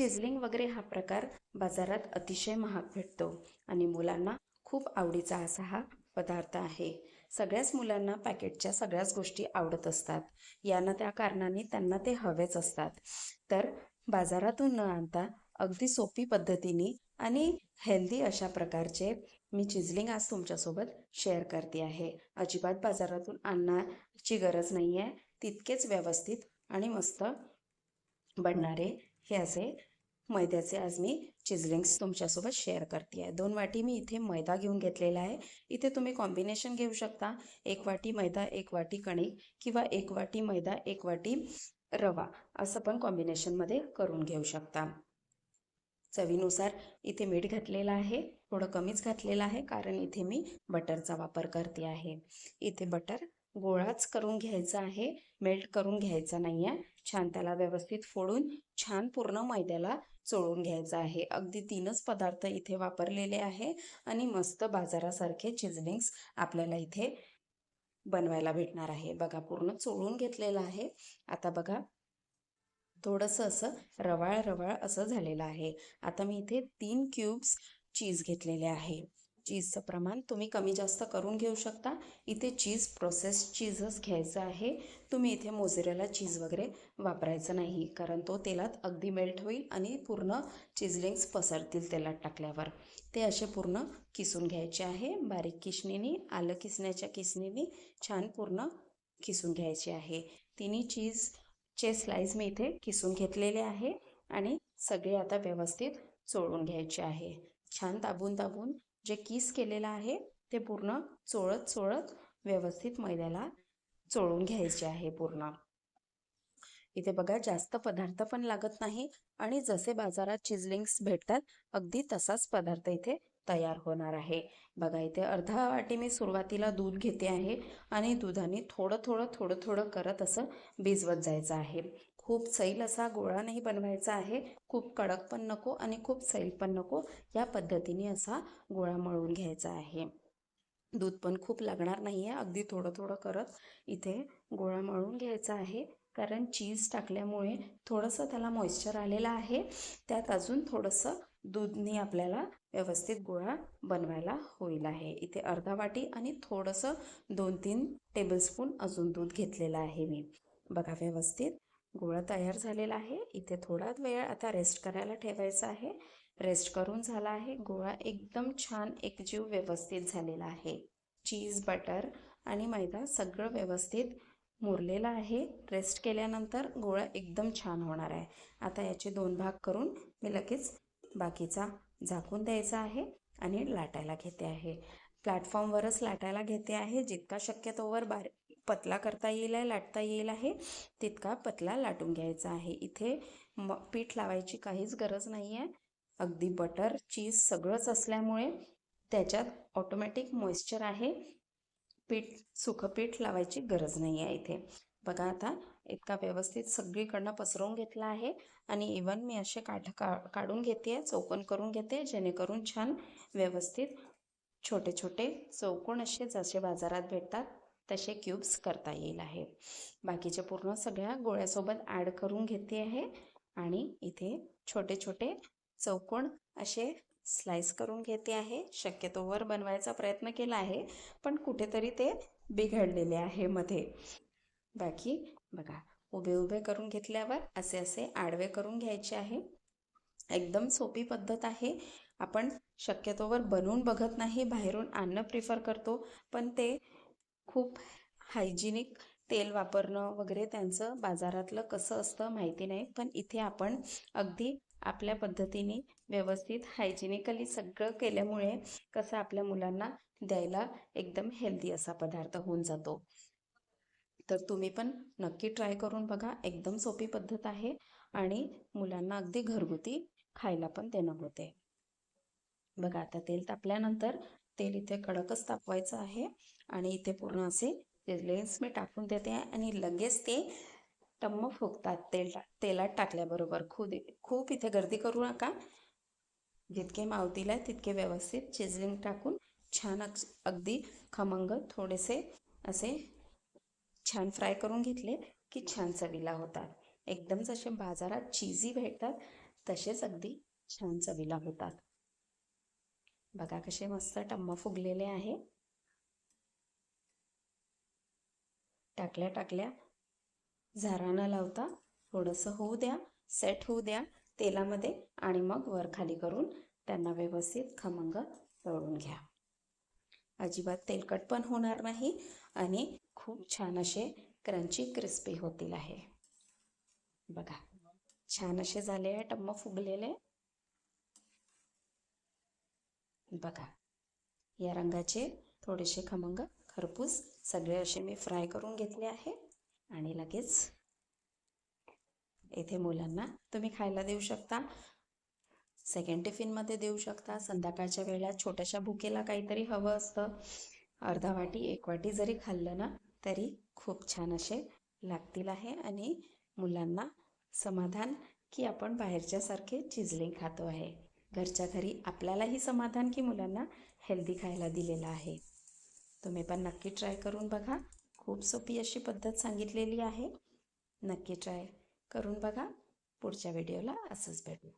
चिझलिंग वगैरे हा प्रकार बाजारात अतिशय महाग भेटतो आणि मुलांना खूप आवडीचा असा हा पदार्थ आहे. सगळ्याच मुलांना पॅकेटच्या सगळ्याच गोष्टी आवडत असतात. यानं त्या कारणाने त्यांना ते हवेच असतात. तर बाजारातून न आणता अगदी सोपी पद्धतीने आणि हेल्दी अशा प्रकारचे मी चिझलिंग आज तुमच्यासोबत शेअर करते आहे. अजिबात बाजारातून आणण्याची गरज नाही आहे तितकेच व्यवस्थित आणि मस्त बनणारे हे असे मैद्याचे आज मी चिझलिंग्स तुमच्यासोबत शेअर करते आहे दोन वाटी मी इथे मैदा घेऊन घेतलेला आहे. इथे तुम्ही कॉम्बिनेशन घेऊ शकता. एक वाटी मैदा एक वाटी कणिक किंवा एक वाटी मैदा एक वाटी रवा असं पण कॉम्बिनेशनमध्ये करून घेऊ शकता. चवीनुसार इथे मीठ घातलेलं आहे. थोडं कमीच घातलेलं आहे कारण इथे मी बटरचा वापर करते आहे इथे बटर गोळाच करून घ्यायचा आहे मेल्ट करून घ्यायचा नाही आहे छान त्याला व्यवस्थित फोडून छान पूर्ण मैद्याला चोळून घ्यायचं आहे. अगदी तीनच पदार्थ इथे वापरलेले आहे आणि मस्त बाजारासारखे चिजलिंग्स आपल्याला इथे बनवायला भेटणार आहे. बघा पूर्ण चोळून घेतलेलं आहे. आता बघा थोडंसं असं रवाळ रवाळ असं झालेलं आहे. आता मी इथे तीन क्यूब्स चीज घेतलेले आहे. चीजचं प्रमाण तुम्ही कमी जास्त करून घेऊ शकता. इथे चीज प्रोसेस चीजच घ्यायचं आहे. तुम्ही इथे मोझरेला चीज वगैरे वापरायचं नाही कारण तो तेलात अगदी मेल्ट होईल आणि पूर्ण चिजलिंग्स पसरतील तेलात टाकल्यावर. ते असे पूर्ण किसून घ्यायचे आहे. बारीक किसणीने आलं किसण्याच्या किसणीने छान पूर्ण किसून घ्यायचे आहे. तिन्ही चीजचे स्लाईस मी इथे किसून घेतलेले आहे आणि सगळे आता व्यवस्थित चोळून घ्यायचे आहे. छान दाबून दाबून जे किस केलेलं आहे ते पूर्ण चोळत चोळत व्यवस्थित मैद्याला चोळून घ्यायचे आहे पूर्ण. इथे बघा जास्त पदार्थ पण लागत नाही आणि जसे बाजारात चिजलिंग्स भेटतात अगदी तसाच पदार्थ इथे तयार होणार आहे. बघा इथे अर्धा वाटी मी सुरुवातीला दूध घेते आहे आणि दुधाने थोडं थोडं थोडं थोडं करत असं भिजवत जायचं आहे. खूप सैल असा गोळा नाही बनवायचा आहे. खूप कडक पण नको आणि खूप सैल पण नको या पद्धतीने असा गोळा मळून घ्यायचा आहे. दूध पण खूप लागणार नाही आहे अगदी थोडं थोडं करत इथे गोळा मळून घ्यायचा आहे. कारण चीज टाकल्यामुळे थोडंसं त्याला मॉइश्चर आलेलं आहे. त्यात अजून थोडंसं दूधनी आपल्याला व्यवस्थित गोळा बनवायला होईल आहे. इथे अर्धा वाटी आणि थोडंसं दोन तीन टेबलस्पून अजून दूध घेतलेलं आहे मी. बघा व्यवस्थित. गोळा तयार झालेला आहे. इथे थोडा वेळ आता रेस्ट करायला ठेवायचा आहे. रेस्ट करून झाला आहे. गोळा एकदम छान एकजीव व्यवस्थित झालेला आहे. चीज बटर आणि मैदा सगळं व्यवस्थित मुरलेला आहे. रेस्ट केल्यानंतर गोळा एकदम छान होणार आहे. आता याचे दोन भाग करून मी लगेच बाकीचा झाकून द्यायचा आहे आणि लाटायला घेते आहे. प्लॅटफॉर्मवरच लाटायला घेते आहे. जितका शक्यतोवर बार पतला करता येईल आहे लाटता येईल आहे तितका पतला लाटून घ्यायचा आहे. इथे म पीठ लावायची काहीच गरज नाही आहे. अगदी बटर चीज सगळंच असल्यामुळे त्याच्यात ऑटोमॅटिक मॉइश्चर आहे. पीठ सुखं पीठ लावायची गरज नाही आहे इथे. बघा आता इतका व्यवस्थित सगळीकडनं पसरवून घेतला आहे. आणि इवन मी असे काठ का काढून घेते चौकन करून घेते जेणेकरून छान व्यवस्थित छोटे छोटे चौकोन असे जसे बाजारात भेटतात तसे क्यूब्स करता येईल आहे. बाकीच्या पूर्ण सगळ्या गोळ्यासोबत ॲड करून घेते आहे आणि इथे छोटे छोटे चौकोन असे स्लाइस करून घेते आहे. शक्यतोवर बनवायचा प्रयत्न केला आहे पण कुठेतरी ते बिघडलेले आहे मध्ये. बाकी बघा उभे उभे करून घेतल्यावर असे असे आडवे करून घ्यायचे आहे. एकदम सोपी पद्धत आहे. आपण शक्यतोवर बनवून बघत नाही बाहेरून आणणं प्रिफर करतो पण ते खूप हायजिनिक तेल वापरणं वगैरे त्यांचं बाजारातलं कसं असतं माहिती नाही पण इथे आपण अगदी आपल्या पद्धतीने व्यवस्थित हायजिनिकली सगळं केल्यामुळे कसं आपल्या मुलांना द्यायला एकदम हेल्दी असा पदार्थ होऊन जातो. तर तुम्ही पण नक्की ट्राय करून बघा एकदम सोपी पद्धत आहे आणि मुलांना अगदी घरगुती खायला पण देणं होते. बघा आता तेल तापल्यानंतर तेल इथे कडकच तापवायचं आहे. आणि इथे पूर्ण असे लेन्स मी टाकून देते आणि लगेच ते टम्म फुगतात तेल तेलात टाकल्याबरोबर. खूप खूप इथे गर्दी करू नका. जितके मावतील आहे तितके व्यवस्थित चिजलिंग टाकून छान अगदी खमंग थोडेसे असे छान फ्राय करून घेतले की छान चवीला होतात. एकदम जसे बाजारात चीजी भेटतात तसेच अगदी छान चवीला होतात. बघा कसे मस्त टम्मा फुगलेले आहे. टाकल्या टाकल्या. झारा न लावता. थोडंसं होऊ द्या सेट होऊ द्या तेलामध्ये आणि मग वर खाली करून त्यांना व्यवस्थित खमंग तळून घ्या. अजिबात तेलकट पण होणार नाही आणि खूप छान असे क्रंची क्रिस्पी होतील आहे. बघा छान असे झाले आहे टम्म फुगलेले. बघा या रंगाचे थोडेसे खमंग खरपूस सगळे असे मी फ्राय करून घेतले आहे. आणि लगेच येथे मुलांना तुम्ही खायला देऊ शकता. सेकंड टिफिनमध्ये देऊ शकता. संध्याकाळच्या वेळेला छोट्याशा भुकेला काहीतरी हवं असतं. अर्धा वाटी एक वाटी जरी खाल्लं ना तरी खूप छान असे लागतील आहे. आणि मुलांना समाधान की आपण बाहेरच्यासारखे चिजलिंग खातो आहे. घरच्या घरी आपल्यालाही समाधान की मुलांना हेल्दी खायला दिलेलं आहे. तुम्ही पण नक्की ट्राय करून बघा. खूप सोपी अशी पद्धत सांगितलेली आहे. नक्की ट्राय करून बघा. पुढच्या व्हिडिओला असंच भेटू.